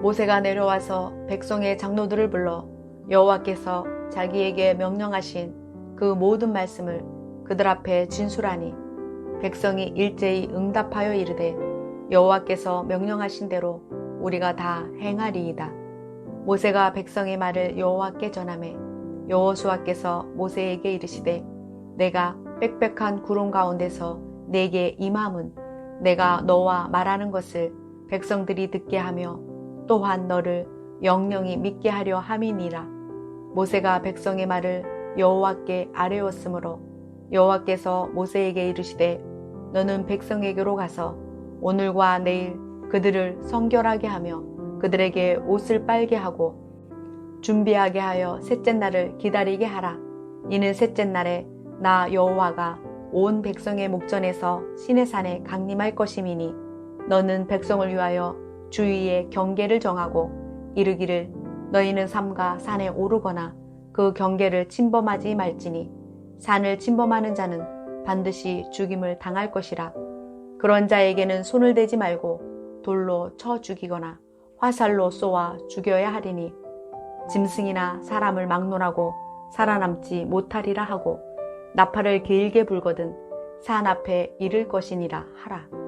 모세가 내려와서 백성의 장로들을 불러 여호와께서 자기에게 명령하신 그 모든 말씀을 그들 앞에 진술하니 백성이 일제히 응답하여 이르되 여호와께서 명령하신 대로 우리가 다 행하리이다. 모세가 백성의 말을 여호와께 전하매 여호수아께서 모세에게 이르시되 내가 빽빽한 구름 가운데서 내게 임함은 내가 너와 말하는 것을 백성들이 듣게 하며 또한 너를 영영히 믿게 하려 함이니라. 모세가 백성의 말을 여호와께 아뢰었으므로 여호와께서 모세에게 이르시되 너는 백성에게로 가서 오늘과 내일 그들을 성결하게 하며 그들에게 옷을 빨게 하고 준비하게 하여 셋째 날을 기다리게 하라. 이는 셋째 날에 나 여호와가 온 백성의 목전에서 신의 산에 강림할 것임이니 너는 백성을 위하여 주위에 경계를 정하고 이르기를 너희는 삼가 산에 오르거나 그 경계를 침범하지 말지니 산을 침범하는 자는 반드시 죽임을 당할 것이라. 그런 자에게는 손을 대지 말고 돌로 쳐 죽이거나 화살로 쏘아 죽여야 하리니 짐승이나 사람을 막론하고 살아남지 못하리라 하고 나팔을 길게 불거든 산 앞에 이를 것이니라 하라.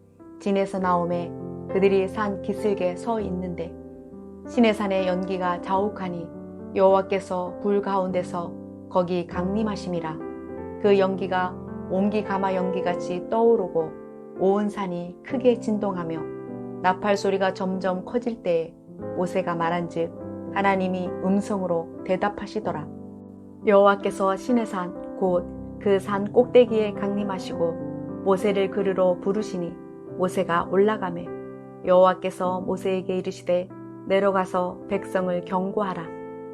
진에서 나오매 그들이 산 기슭에 서 있는데 신의 산의 연기가 자욱하니 여호와께서 불 가운데서 거기 강림하심이라. 그 연기가 옹기 가마 연기같이 떠오르고 온 산이 크게 진동하며 나팔 소리가 점점 커질 때에 모세가 말한즉 하나님이 음성으로 대답하시더라. 여호와께서 신의 산곧 그 산 꼭대기에 강림하시고 모세를 그르러 부르시니 모세가 올라가매 여호와께서 모세에게 이르시되 내려가서 백성을 경고하라.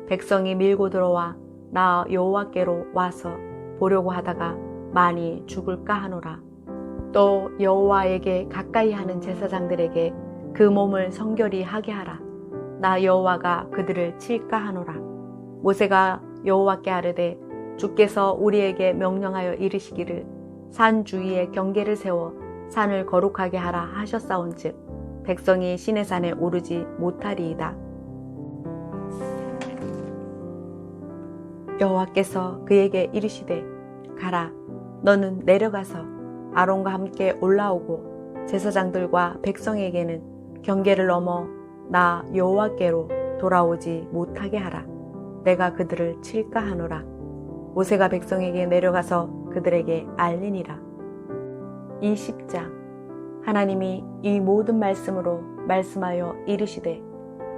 백성이 밀고 들어와 나 여호와께로 와서 보려고 하다가 많이 죽을까 하노라. 또 여호와에게 가까이 하는 제사장들에게 그 몸을 성결히 하게 하라. 나 여호와가 그들을 칠까 하노라. 모세가 여호와께 아뢰되 주께서 우리에게 명령하여 이르시기를 산 주위에 경계를 세워 산을 거룩하게 하라 하셨사온즉 백성이 신의 산에 오르지 못하리이다. 여호와께서 그에게 이르시되 가라 너는 내려가서 아론과 함께 올라오고 제사장들과 백성에게는 경계를 넘어 나 여호와께로 돌아오지 못하게 하라. 내가 그들을 칠까 하노라. 모세가 백성에게 내려가서 그들에게 알리니라 20장 하나님이 이 모든 말씀으로 말씀하여 이르시되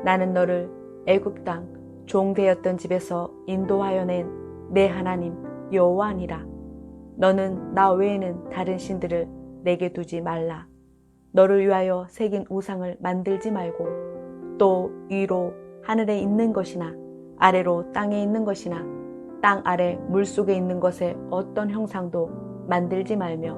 나는 너를 애굽 땅 종되었던 집에서 인도하여 낸 내 하나님 여호와니라. 너는 나 외에는 다른 신들을 내게 두지 말라. 너를 위하여 새긴 우상을 만들지 말고 또 위로 하늘에 있는 것이나 아래로 땅에 있는 것이나 땅 아래 물속에 있는 것에 어떤 형상도 만들지 말며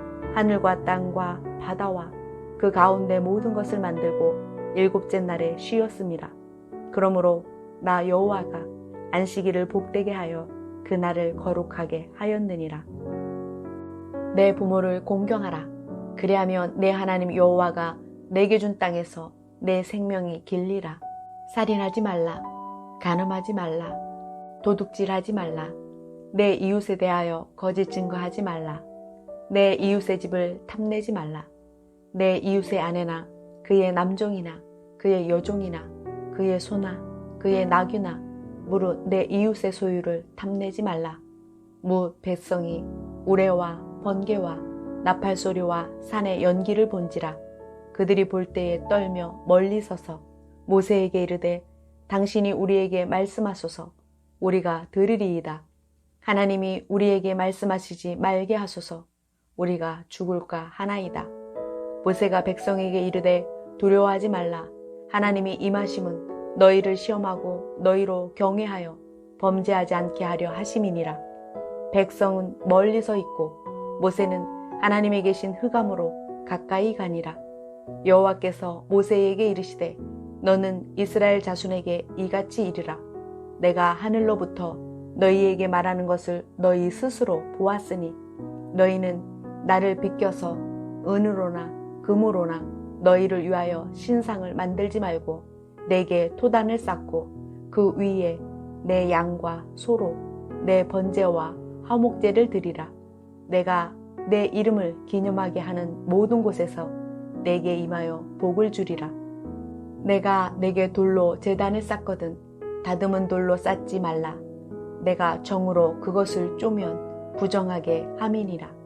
하늘과 땅과 바다와 그 가운데 모든 것을 만들고 일곱째 날에 쉬었습니다. 그러므로 나 여호와가 안식일을 복되게 하여 그 날을 거룩하게 하였느니라. 내 부모를 공경하라. 그리하면 내 하나님 여호와가 내게 준 땅에서 내 생명이 길리라. 살인하지 말라. 간음하지 말라. 도둑질하지 말라. 내 이웃에 대하여 거짓 증거하지 말라. 내 이웃의 집을 탐내지 말라. 내 이웃의 아내나 그의 남종이나 그의 여종이나 그의 소나 그의 나귀나 무릇 내 이웃의 소유를 탐내지 말라. 무 백성이 우레와 번개와 나팔 소리와 산의 연기를 본지라 그들이 볼 때에 떨며 멀리 서서 모세에게 이르되 당신이 우리에게 말씀하소서 우리가 들으리이다. 하나님이 우리에게 말씀하시지 말게 하소서 우리가 죽을까 하나이다. 모세가 백성에게 이르되 두려워하지 말라. 하나님이 임하심은 너희를 시험하고 너희로 경외하여 범죄하지 않게 하려 하심이니라. 백성은 멀리서 있고 모세는 하나님이 계신 흑암으로 가까이 가니라. 여호와께서 모세에게 이르시되 너는 이스라엘 자손에게 이같이 이르라. 내가 하늘로부터 너희에게 말하는 것을 너희 스스로 보았으니 너희는 나를 비껴서 은으로나 금으로나 너희를 위하여 신상을 만들지 말고 내게 토단을 쌓고 그 위에 내 양과 소로 내 번제와 화목제를 드리라. 내가 내 이름을 기념하게 하는 모든 곳에서 내게 임하여 복을 주리라. 내가 내게 돌로 재단을 쌓거든 다듬은 돌로 쌓지 말라. 내가 정으로 그것을 쪼면 부정하게 함이니라.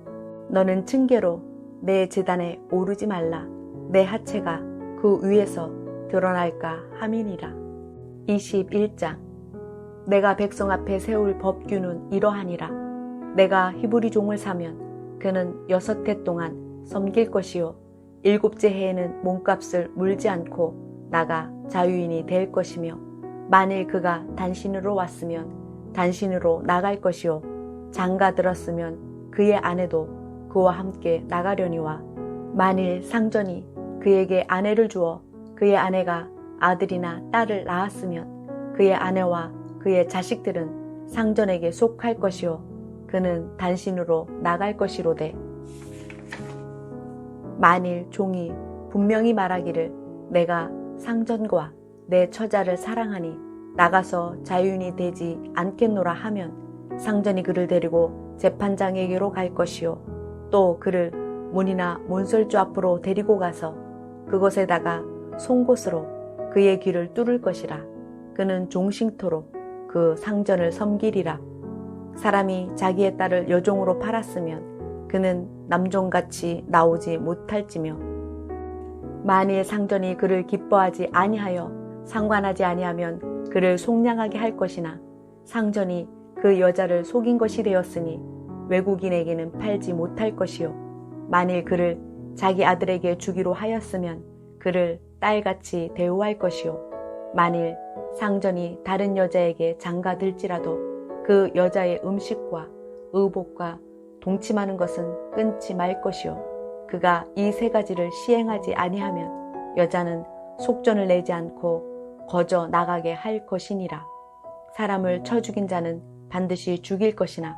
너는 층계로 내 재단에 오르지 말라. 내 하체가 그 위에서 드러날까 함이니라. 21장 내가 백성 앞에 세울 법규는 이러하니라. 내가 히브리 종을 사면 그는 여섯 해 동안 섬길 것이요. 일곱째 해에는 몸값을 물지 않고 나가 자유인이 될 것이며 만일 그가 단신으로 왔으면 단신으로 나갈 것이요. 장가 들었으면 그의 아내도 그와 함께 나가려니와. 만일 상전이 그에게 아내를 주어 그의 아내가 아들이나 딸을 낳았으면 그의 아내와 그의 자식들은 상전에게 속할 것이요. 그는 단신으로 나갈 것이로되. 만일 종이 분명히 말하기를 내가 상전과 내 처자를 사랑하니 나가서 자유인이 되지 않겠노라 하면 상전이 그를 데리고 재판장에게로 갈 것이요 또 그를 문이나 문설주 앞으로 데리고 가서 그곳에다가 송곳으로 그의 귀를 뚫을 것이라. 그는 종식토록 그 상전을 섬기리라. 사람이 자기의 딸을 여종으로 팔았으면 그는 남종같이 나오지 못할지며 만일 상전이 그를 기뻐하지 아니하여 상관하지 아니하면 그를 속량하게 할 것이나 상전이 그 여자를 속인 것이 되었으니 외국인에게는 팔지 못할 것이요. 만일 그를 자기 아들에게 주기로 하였으면 그를 딸같이 대우할 것이요. 만일 상전이 다른 여자에게 장가들지라도 그 여자의 음식과 의복과 동침하는 것은 끊지 말 것이요. 그가 이 세 가지를 시행하지 아니하면 여자는 속전을 내지 않고 거저 나가게 할 것이니라. 사람을 쳐 죽인 자는 반드시 죽일 것이나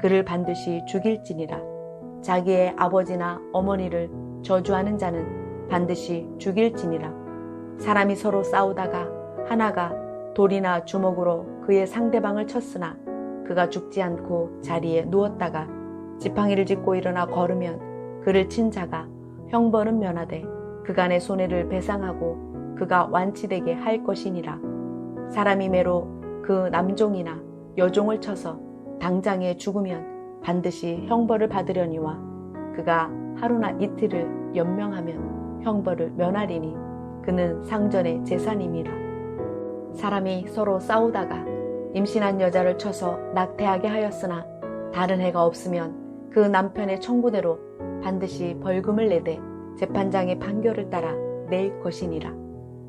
그를 반드시 죽일지니라. 자기의 아버지나 어머니를 저주하는 자는 반드시 죽일지니라. 사람이 서로 싸우다가 하나가 돌이나 주먹으로 그의 상대방을 쳤으나 그가 죽지 않고 자리에 누웠다가 지팡이를 짚고 일어나 걸으면 그를 친 자가 형벌은 면하되 그간의 손해를 배상하고 그가 완치되게 할 것이니라. 사람이 매로 그 남종이나 여종을 쳐서 당장에 죽으면 반드시 형벌을 받으려니와 그가 하루나 이틀을 연명하면 형벌을 면하리니 그는 상전의 재산임이라. 사람이 서로 싸우다가 임신한 여자를 쳐서 낙태하게 하였으나 다른 해가 없으면 그 남편의 청구대로 반드시 벌금을 내되 재판장의 판결을 따라 낼 것이니라.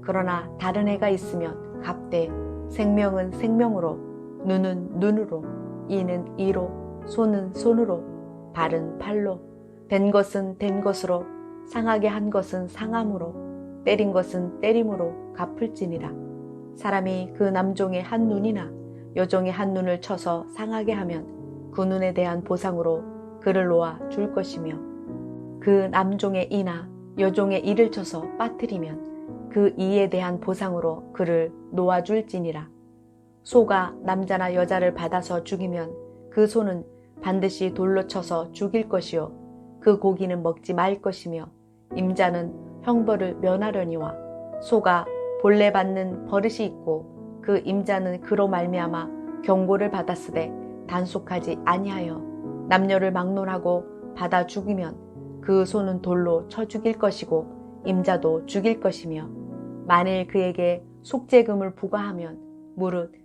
그러나 다른 해가 있으면 값되 생명은 생명으로 눈은 눈으로 이는 이로 손은 손으로 발은 팔로 된 것은 된 것으로 상하게 한 것은 상함으로 때린 것은 때림으로 갚을지니라. 사람이 그 남종의 한 눈이나 여종의 한 눈을 쳐서 상하게 하면 그 눈에 대한 보상으로 그를 놓아 줄 것이며 그 남종의 이나 여종의 이를 쳐서 빠뜨리면 그 이에 대한 보상으로 그를 놓아 줄지니라. 소가 남자나 여자를 받아서 죽이면 그 소는 반드시 돌로 쳐서 죽일 것이요. 그 고기는 먹지 말 것이며 임자는 형벌을 면하려니와 소가 본래 받는 버릇이 있고 그 임자는 그로 말미암아 경고를 받았으되 단속하지 아니하여 남녀를 막론하고 받아 죽이면 그 소는 돌로 쳐 죽일 것이고 임자도 죽일 것이며 만일 그에게 속죄금을 부과하면 무릇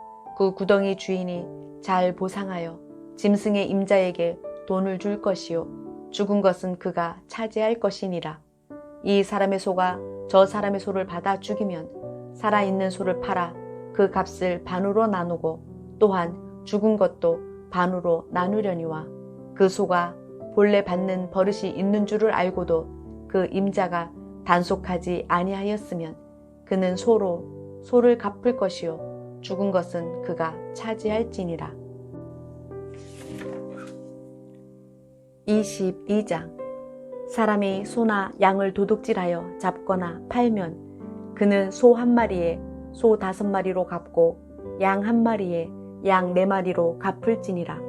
그 구덩이 주인이 잘 보상하여 짐승의 임자에게 돈을 줄 것이요. 죽은 것은 그가 차지할 것이니라. 이 사람의 소가 저 사람의 소를 받아 죽이면 살아있는 소를 팔아 그 값을 반으로 나누고 또한 죽은 것도 반으로 나누려니와 그 소가 본래 받는 버릇이 있는 줄을 알고도 그 임자가 단속하지 아니하였으면 그는 소로 소를 갚을 것이요 죽은 것은 그가 차지할지니라. 22장 사람이 소나 양을 도둑질하여 잡거나 팔면 그는 소 한 마리에 소 다섯 마리로 갚고 양 한 마리에 양 네 마리로 갚을지니라.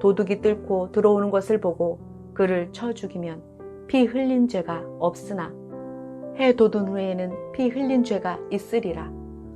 도둑이 뚫고 들어오는 것을 보고 그를 쳐 죽이면 피 흘린 죄가 없으나 해 돋은 후에는 피 흘린 죄가 있으리라.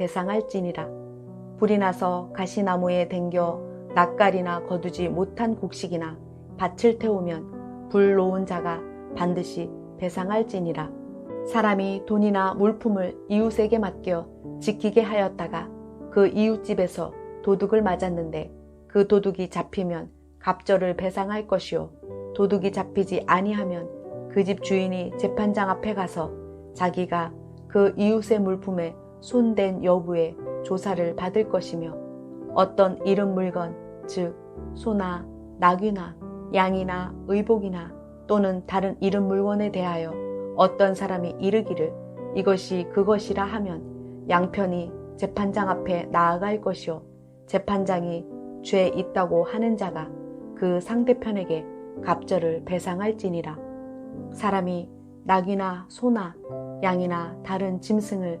배상할지니라. 불이 나서 가시나무에 댕겨 낯가리나 거두지 못한 곡식이나 밭을 태우면 불 놓은 자가 반드시 배상할지니라. 사람이 돈이나 물품을 이웃에게 맡겨 지키게 하였다가 그 이웃집에서 도둑을 맞았는데 그 도둑이 잡히면 갑절을 배상할 것이요 도둑이 잡히지 아니하면 그 집 주인이 재판장 앞에 가서 자기가 그 이웃의 물품에 손댄 여부에 조사를 받을 것이며 어떤 잃은 물건 즉 소나 나귀나 양이나 의복이나 또는 다른 잃은 물건에 대하여 어떤 사람이 이르기를 이것이 그것이라 하면 양편이 재판장 앞에 나아갈 것이요 재판장이 죄 있다고 하는 자가 그 상대편에게 갑절을 배상할지니라. 사람이 낙이나 소나 양이나 다른 짐승을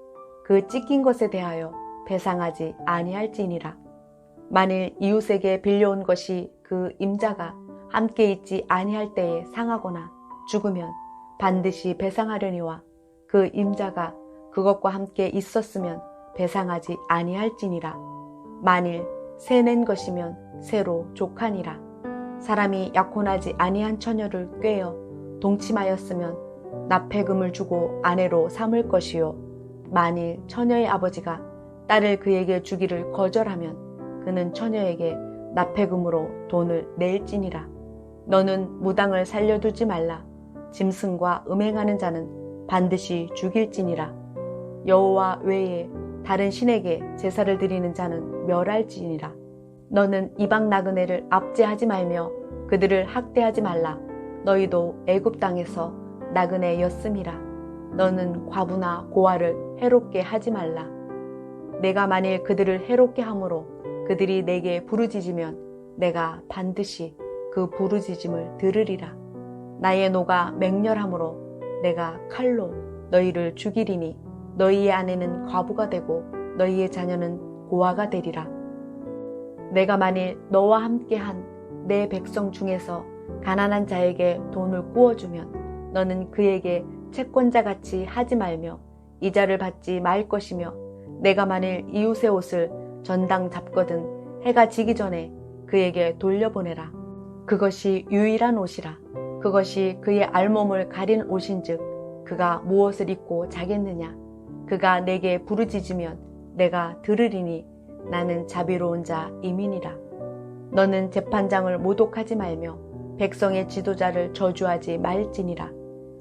그 찢긴 것에 대하여 배상하지 아니할지니라. 만일 이웃에게 빌려온 것이 그 임자가 함께 있지 아니할 때에 상하거나 죽으면 반드시 배상하려니와 그 임자가 그것과 함께 있었으면 배상하지 아니할지니라. 만일 새낸 것이면 새로 족하니라. 사람이 약혼하지 아니한 처녀를 꿰어 동침하였으면 납폐금을 주고 아내로 삼을 것이요 만일 처녀의 아버지가 딸을 그에게 주기를 거절하면 그는 처녀에게 납폐금으로 돈을 낼지니라. 너는 무당을 살려두지 말라. 짐승과 음행하는 자는 반드시 죽일지니라. 여호와 외에 다른 신에게 제사를 드리는 자는 멸할지니라. 너는 이방 나그네를 압제하지 말며 그들을 학대하지 말라. 너희도 애굽 땅에서 나그네였음이라 너는 과부나 고아를 해롭게 하지 말라. 내가 만일 그들을 해롭게 함으로 그들이 내게 부르짖으면 내가 반드시 그 부르짖음을 들으리라. 나의 노가 맹렬함으로 내가 칼로 너희를 죽이리니 너희의 아내는 과부가 되고 너희의 자녀는 고아가 되리라. 내가 만일 너와 함께한 내 백성 중에서 가난한 자에게 돈을 구워주면 너는 그에게 채권자 같이 하지 말며 이자를 받지 말 것이며 내가 만일 이웃의 옷을 전당 잡거든 해가 지기 전에 그에게 돌려보내라. 그것이 유일한 옷이라. 그것이 그의 알몸을 가린 옷인즉 그가 무엇을 입고 자겠느냐. 그가 내게 부르짖으면 내가 들으리니 나는 자비로운 자 이민이라. 너는 재판장을 모독하지 말며 백성의 지도자를 저주하지 말지니라.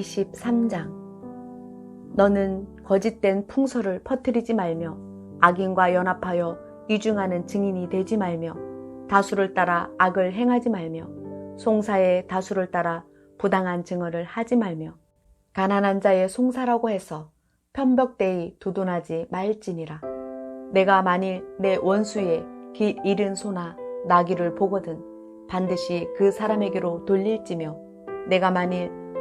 23장 너는 거짓된 풍설을 퍼뜨리지 말며 악인과 연합하여 이중하는 증인이 되지 말며 다수를 따라 악을 행하지 말며 송사의 다수를 따라 부당한 증언을 하지 말며 가난한 자의 송사라고 해서 편벽대이 두둔하지 말지니라. 내가 만일 내 원수의 길 잃은 소나 나귀를 보거든 반드시 그 사람에게로 돌릴지며 내가 만일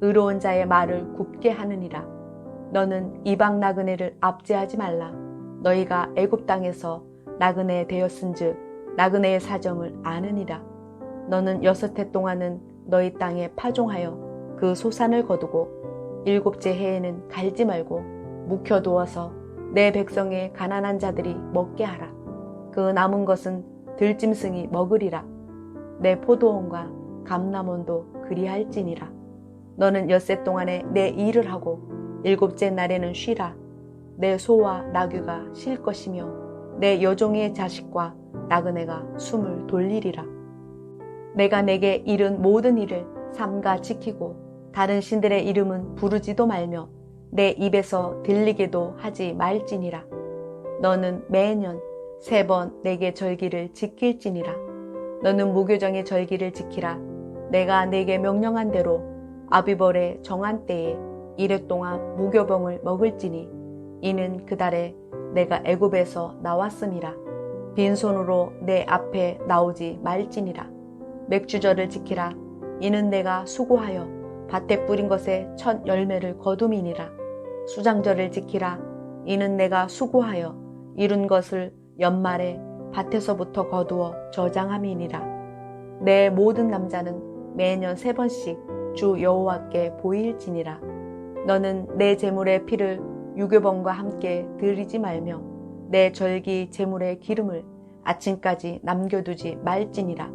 의로운 자의 말을 굽게 하느니라 너는 이방 나그네를 압제하지 말라 너희가 애굽 땅에서 나그네 되었은즉 나그네의 사정을 아느니라 너는 여섯 해 동안은 너희 땅에 파종하여 그 소산을 거두고 일곱째 해에는 갈지 말고 묵혀 두어서 내 백성의 가난한 자들이 먹게 하라. 그 남은 것은 들짐승이 먹으리라. 내 포도원과 감남원도 그리할지니라. 너는 엿새 동안에 내 일을 하고 일곱째 날에는 쉬라. 내 소와 나귀가 쉴 것이며 내 여종의 자식과 나그네가 숨을 돌리리라. 내가 내게 이른 모든 일을 삼가 지키고 다른 신들의 이름은 부르지도 말며 내 입에서 들리게도 하지 말지니라. 너는 매년 세 번 내게 절기를 지킬지니라. 너는 무교정의 절기를 지키라. 내가 내게 명령한 대로 아비벌의 정한 때에 이래 동안 무교병을 먹을지니 이는 그 달에 내가 애굽에서 나왔음이라. 빈손으로 내 앞에 나오지 말지니라. 맥주절을 지키라. 이는 내가 수고하여 밭에 뿌린 것의 첫 열매를 거둠이니라. 수장절을 지키라. 이는 내가 수고하여 이룬 것을 연말에 밭에서부터 거두어 저장함이니라. 내 모든 남자는 매년 세 번씩 주 여호와께 보일지니라. 너는 내 제물의 피를 유교범과 함께 드리지 말며 내 절기 제물의 기름을 아침까지 남겨두지 말지니라.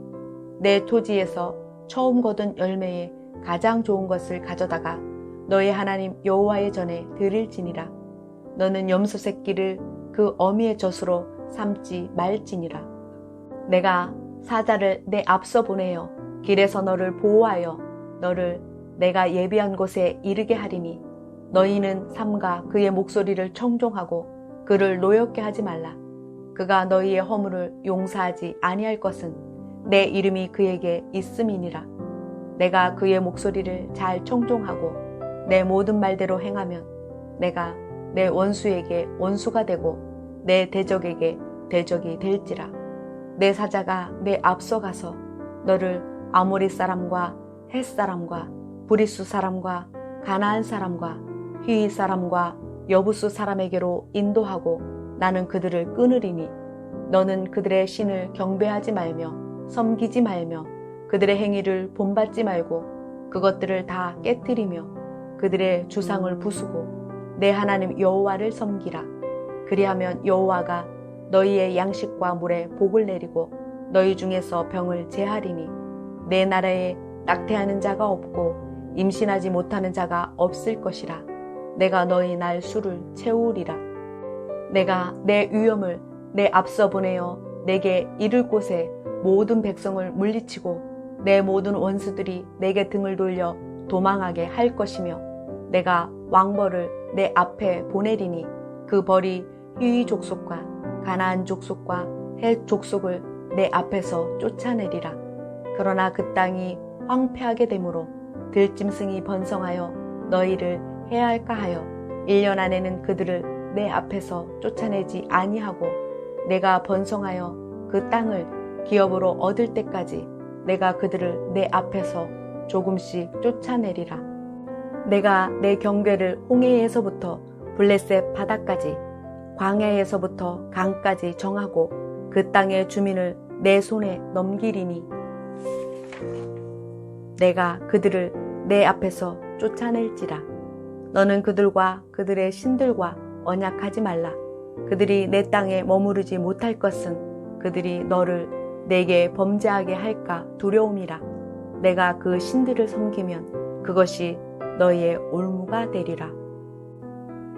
내 토지에서 처음 거둔 열매에 가장 좋은 것을 가져다가 너의 하나님 여호와의 전에 드릴지니라. 너는 염소 새끼를 그 어미의 젖으로 삼지 말지니라. 내가 사자를 내 앞서 보내어 길에서 너를 보호하여 너를 내가 예비한 곳에 이르게 하리니 너희는 삼가 그의 목소리를 청종하고 그를 노엽게 하지 말라. 그가 너희의 허물을 용서하지 아니할 것은 내 이름이 그에게 있음이니라. 내가 그의 목소리를 잘 청종하고 내 모든 말대로 행하면 내가 내 원수에게 원수가 되고 내 대적에게 대적이 될지라. 내 사자가 내 앞서 가서 너를 아모리 사람과 헷 사람과 브리스 사람과 가나안 사람과 휘 사람과 여부수 사람에게로 인도하고 나는 그들을 끊으리니 너는 그들의 신을 경배하지 말며 섬기지 말며 그들의 행위를 본받지 말고 그것들을 다 깨뜨리며 그들의 주상을 부수고 내 하나님 여호와를 섬기라. 그리하면 여호와가 너희의 양식과 물에 복을 내리고 너희 중에서 병을 제하리니 내 나라에 낙태하는 자가 없고 임신하지 못하는 자가 없을 것이라 내가 너희 날 수를 채우리라 내가 내 위엄을 내 앞서 보내어 내게 이를 곳에 모든 백성을 물리치고 내 모든 원수들이 내게 등을 돌려 도망하게 할 것이며 내가 왕벌을 내 앞에 보내리니 그 벌이 휘위 족속과 가나안 족속과 헷 족속을 내 앞에서 쫓아내리라. 그러나 그 땅이 황폐하게 되므로 들짐승이 번성하여 너희를 해할까 하여 1년 안에는 그들을 내 앞에서 쫓아내지 아니하고 내가 번성하여 그 땅을 기업으로 얻을 때까지 내가 그들을 내 앞에서 조금씩 쫓아내리라. 내가 내 경계를 홍해에서부터 블레셋 바다까지 광야에서부터 강까지 정하고 그 땅의 주민을 내 손에 넘기리니 내가 그들을 내 앞에서 쫓아낼지라. 너는 그들과 그들의 신들과 언약하지 말라. 그들이 내 땅에 머무르지 못할 것은 그들이 너를 내게 범죄하게 할까 두려움이라. 내가 그 신들을 섬기면 그것이 너희의 올무가 되리라.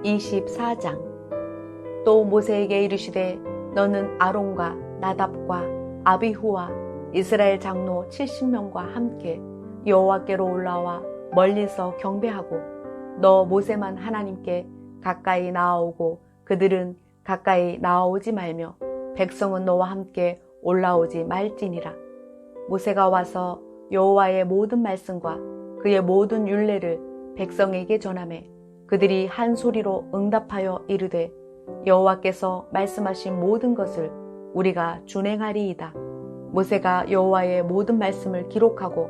24장. 또 모세에게 이르시되 너는 아론과 나답과 아비후와 이스라엘 장로 70명과 함께 여호와께로 올라와 멀리서 경배하고 너 모세만 하나님께 가까이 나아오고 그들은 가까이 나아오지 말며 백성은 너와 함께 올라오지 말지니라 모세가 와서 여호와의 모든 말씀과 그의 모든 율례를 백성에게 전하매 그들이 한 소리로 응답하여 이르되 여호와께서 말씀하신 모든 것을 우리가 준행하리이다. 모세가 여호와의 모든 말씀을 기록하고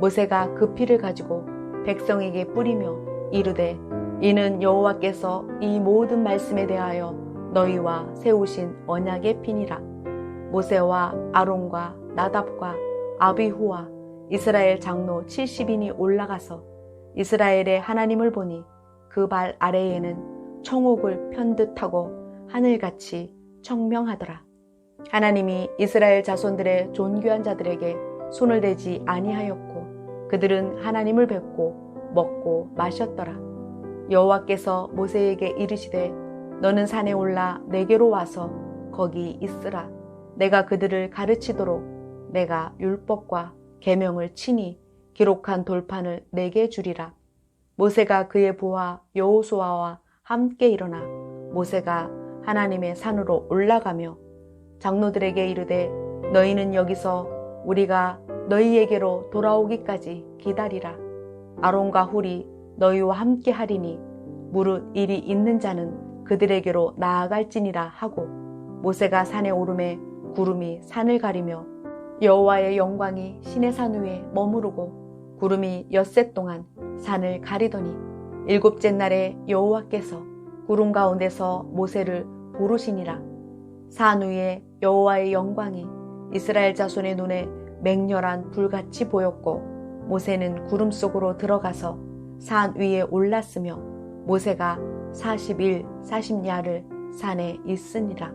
모세가 그 피를 가지고 백성에게 뿌리며 이르되 이는 여호와께서 이 모든 말씀에 대하여 너희와 세우신 언약의 피니라. 모세와 아론과 나답과 아비후와 이스라엘 장로 70인이 올라가서 이스라엘의 하나님을 보니 그 발 아래에는 청옥을 편듯하고 하늘같이 청명하더라. 하나님이 이스라엘 자손들의 존귀한 자들에게 손을 대지 아니하였고 그들은 하나님을 뵙고 먹고 마셨더라. 여호와께서 모세에게 이르시되 너는 산에 올라 내게로 와서 거기 있으라. 내가 그들을 가르치도록 내가 율법과 계명을 친히 기록한 돌판을 내게 주리라. 모세가 그의 부하 여호수아와 함께 일어나 모세가 하나님의 산으로 올라가며 장로들에게 이르되 너희는 여기서 우리가 너희에게로 돌아오기까지 기다리라. 아론과 훌이 너희와 함께 하리니 무릇 일이 있는 자는 그들에게로 나아갈지니라 하고 모세가 산에 오름에 구름이 산을 가리며 여호와의 영광이 신의 산 위에 머무르고 구름이 엿새 동안 산을 가리더니 일곱째 날에 여호와께서 구름 가운데서 모세를 부르시니라 산 위에 여호와의 영광이 이스라엘 자손의 눈에 맹렬한 불같이 보였고 모세는 구름 속으로 들어가서 산 위에 올랐으며 모세가 40일 40야를 산에 있으니라.